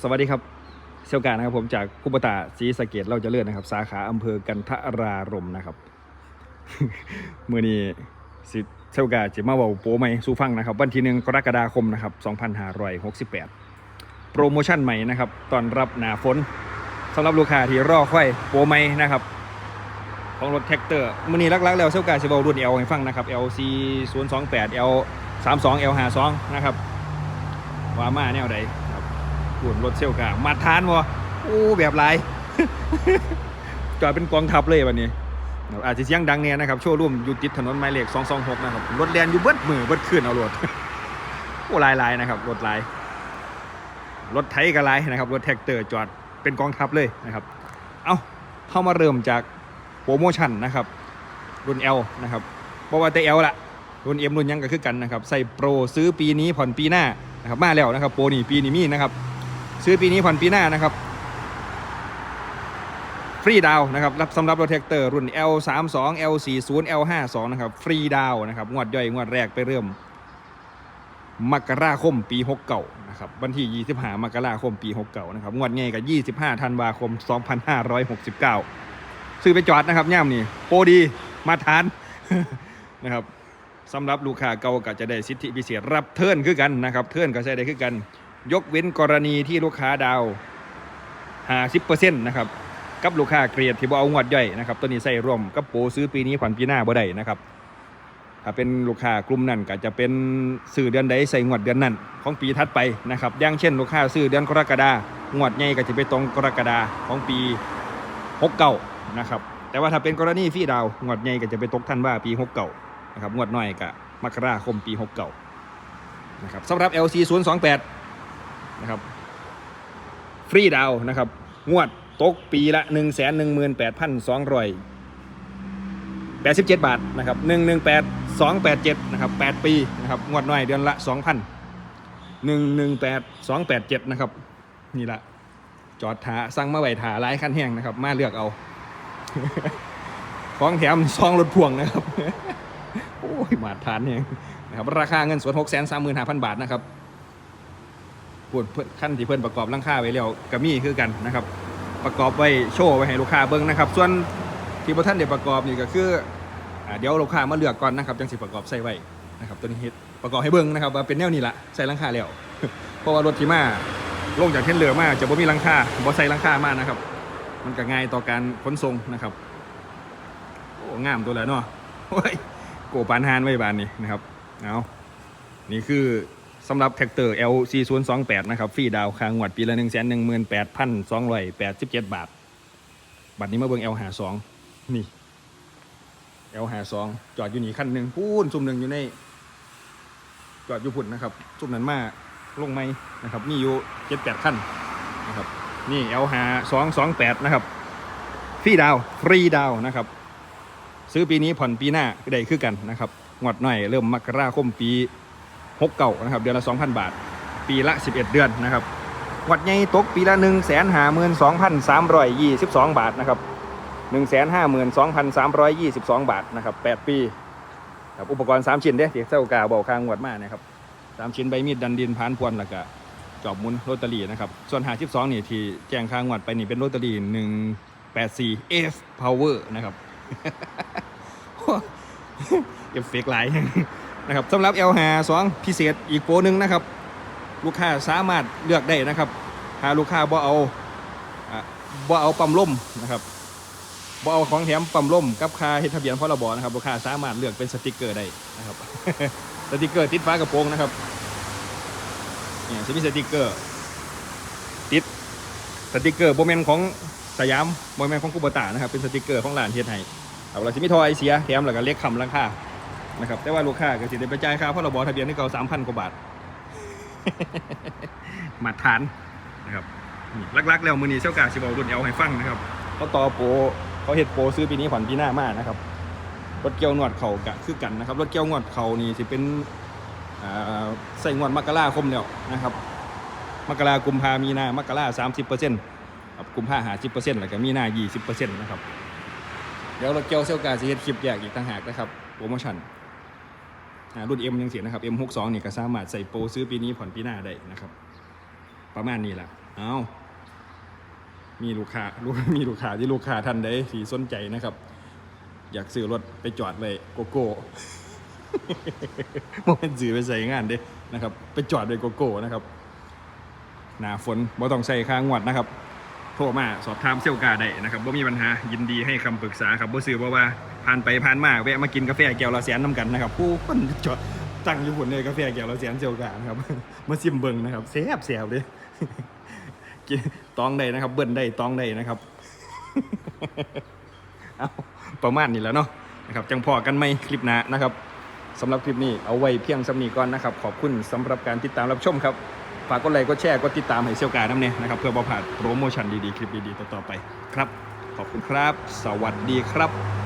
สวัสดีครับเซลการนะครับผมจากคุปตาศรีสะเกดเราจะเลื่อนนะครับ สาขาอำเภอกันทรารมนะครับเมื่อนี้สิเซลกาจะมาเว่าโปรใหม่สู่ฟังนะครับ วันที่หนึ่งกรกฎาคมนะครับ2568 โปรโมชั่นใหม่นะครับตอนรับหนาฝนสำหรับลูกค้าที่รอค่อยโปรใหม่นะครับของรถแท็กเตอร์มื่อนี้ลักๆแล้วเซลกาจะเว้ารุ่น L ให้ฟังนะครับ LC 0 2 8 L 3 2 L 5 2นะครับว่ามาแนวใดครับ ขวนรถเซลกามาทานวะโอ้แบบไรจอดเป็นกองทัพเลยวันนี้ อาจจะเสียงดังเนี่ยนะครับ โชว์รูมอยู่ติดถนนหมายเลข226 นะครับ รถแลนอยู่เบิดมือเบิดขึ้นเอารถโอ้ลายลายนะครับ รถลาย รถไถก็ลายนะครับ รถแท็กเตอร์จอดเป็นกองทัพเลยนะครับ เอาเข้ามาเริ่มจากโปรโมชั่นนะครับ รุ่น L นะครับบอกว่าแต่ L ละรุ่น M รุ่นยังก็คือกันนะครับ ใส่โปรซื้อปีนี้ผ่อนปีหน้านะครับ มาแล้วนะครับ โปรนี่ปีนี้มีนะครับ ซื้อปีนี้ผ่อนปีหน้านะครับ ฟรีดาวนะครับ รับสำหรับรถแท็กเตอร์รุ่น L32 L40 L52 นะครับ ฟรีดาวนะครับ งวดย่อยงวดแรกไปเริ่ม มกราคมปี69นะครับวันที่ 25 มกราคม ปี 69 นะครับ งวดง่ายกับ 25 ธันวาคม 2569 ซื้อไปจอดนะครับย่ำนี่โปดี มาทานนะครับสำหรับลูกค้าเก่าก็จะได้สิทธิพิเศษรับเทิร์นคือกันนะครับ เทิร์นก็ใช้ได้คือกัน ยกเว้นกรณีที่ลูกค้าดาว50%นต์นะครับ กับลูกค้าเกลียดที่บ่เอางวดย่อยนะครับ ตัวนี้ใส่ร่วมกับโปซื้อปีนี้ผ่อนปีหน้าบ่ได้นะครับ ถ้าเป็นลูกค้ากลุ่มนั้นก็จะเป็นซื้อเดือนใดใส่งวดเดือนนั้น ของปีถัดไปนะครับอย่างเช่น ลูกค้าซื้อเดือนกรกฎางวดใหญ่ก็จะไปตรงกรกฎาของปี69นะครับแต่ว่าถ้าเป็นกรณีฟรีดาวงวดใหญ่ก็จะไปตกทันว่าปี69นะครับงวดน้อยก็มกราคมปี69นะครับสำหรับ LC 028 นะครับ ฟรีดาวนะครับ งวดตกปีละ 1 1 8 2 87 บาทนะครับ118 287นะครับ8 ปีนะครับงวดน้อยเดือนละ 2,000 118 287นะครับนี่ละจอดถาสั่งมาไหวถาหลายคันแห้งนะครับ มาเลือกเอาของแถมซองรถพ่วงนะครับ โอ้ยมาทานเนี่ยนะครับ ราคาเงินสด6 3 5 0 0 0บาทนะครับ พูดขั้นที่เพิ่อนประกอบร่างค่าไว้แล้วก็มีคือกันนะครับ ประกอบไว้โชว์ไว้ให้ลูกค้าเบิ่งนะครับ ส่วนที่บ่ท่านได้ประกอบนี่ก็คืออเดี๋ยวลูกค้ามาเลือกก่อนนะครับจังสิประกอบใส่ไว้นะครับตัวนี้เฮ็ดประกอบให้เบิ่งนะครับว่าเป็นแนวนี้ละใส่ร่างค่าแล้วเพราะว่ารถที่มาลงจากเทนเรือมาจะบ่มีร่างค่าบ่ใส่ร่างค่ามากนะครับ มันก็ง่ายต่อการขนส่งนะครับโอ้งามตัวแล้วเนาะโอ้ยโกปานฮานไว้บานนี้นะครับเอานี่คือ สำหรับแท็กเตอร์ LC 0 2 8 นะครับฟรีดาวค้างงวดปีละ 1 1 8 2 8 7 บาท บัตรนี้มาเบิ่ง L 5 2 นี่ L 5 2 จอดอยู่นี่คันหนึ่งพูนซุ่มหนึ่งอยู่ใน จอดอยู่พุ่นนะครับ ซุ่มนั้นมาลงไหมนะครับมีอยู่7 8คันนะครับนี่ L 5 2 2 8 นะครับฟรีดาวฟรีดาวน์นะครับ ซื้อปีนี้ผ่อนปีหน้าได้คือกันนะครับงวดหน่อยเริ่มมกราคมปี หกเก่านะครับ เดือนละ2,000บาท ปีละ11เดือนนะครับวัดใหญ่ตกปีละ1 5 2 3 2 2บาทนะครับ1 5 2 3 2 2บาทนะครับ8ปีครับอุปกรณ์3ชิ้นเด้ที่เจ้ากาบอกค้างงวดมานะครับ3ชิ้นใบมีดดันดินพานพวนแล้วก็จอบมุนโรตารีนะครับ ส่วน52นี่ที่แจ้งค้างงวดไปนี่เป็นโรตารี่184 F Power นะครับเอฟเฟกต์ไลน์ นะครับสำหรับ L 5 2พิเศษอีกโปรหนึ่งนะครับ ลูกค้าสามารถเลือกได้นะครับหาลูกค้าบ่เอาอะบ่เอาปั๊มลมนะครับบ่เอาของแถมปั๊มลมกับค่าเฮดทะเบียนพรบนะครับลูกค้าสามารถเลือกเป็นสติกเกอร์ได้นะครับสติกเกอร์ติดฝากระโปรงนะครับเนี่ยจะมีสติกเกอร์ติดสติกเกอร์โบแมนของสยามโบแมนของคูบตานะครับเป็นสติกเกอร์ของร้านเฮ็ดให้เอาเราจะมีทอไอเสียแถมแล้วก็เรียกคำราคา นะครับแต่ว่าลูกค้าก็สิได้ไปจ่ายค่าพรบทะเบียนที่เก่าสามพันกว่าบาท มาทานนะครับนี่ลักๆแล้วมือนี้เจ้ากาชิบอกรุ่นเอลให้ฟังนะครับเขาต่อโปรเขาเฮ็ดโปรซื้อปีนี้ผ่อนปีหน้ามากนะครับรถเกียวหนวดเข่ากะคือกันนะครับรถเกียวหนวดเขานี่สิเป็นใส่งวดมกราคมแล้วนะครับมกรากุมภามีนามกราสามสิบเปอร์เซ็นต์กุมภาหาสิบเปอร์เซ็นต์แล้วก็มีนายี่สิบเปอร์เซ็นต์นะครับเดี๋ยวรถเกี่ยวเซลกาสิเฮ็ดคลิปแยกอีกต่างหากนะครับโปรโมชั่น รุ่น M ยังเสียนะครับ M62 นี่ยก็สามารถใส่โปรซื้อปีนี้ผ่อนปีหน้าได้นะครับ ประมาณนี้แหละเอามีลูกค้าลูกมีลูกค้าที่ลูกค้าท่านใดที่สนใจนะครับ อยากซื้อรถไปจอดไว้โกโก้โมเป็นซื้อไปใส่งานเด้นะครับ ไปจอดไว้โกโก้นะครับหนาฝนบ่ต้องใส่ค่างวดนะครับโทรมาสอบถามเซลกาได้นะครับบ่มีปัญหายินดีให้คำปรึกษาครับบ่ซื้อเพราะว่า ผ่านไปผ่านมาแวะมากินกาแฟแก้วละแสนน้ำกันนะครับผู้คนจอดตั้งอยู่บนเลยกาแฟแก้วละแสนเซลกานครับ มาซิมเบิงนะครับแซ่บแซ่บเลยกินตองได้นะครับเบิ้นได้ตองได้นะครับเอาประมาณนี้แล้วเนาะนะครับจังพอกันไหมคลิปหน้านะครับสำหรับคลิปนี้เอาไว้เพียงสำนีก่อนนะครับ ขอบคุณสำหรับการติดตามรับชมครับฝากกดไลค์กดแชร์กดติดตามให้เซลกาน้ำเนี่ยนะครับ เพื่อประพาดโปรโมชั่นดีๆ คลิปดีๆ ต่อๆไปครับ ขอบคุณครับ สวัสดีครับ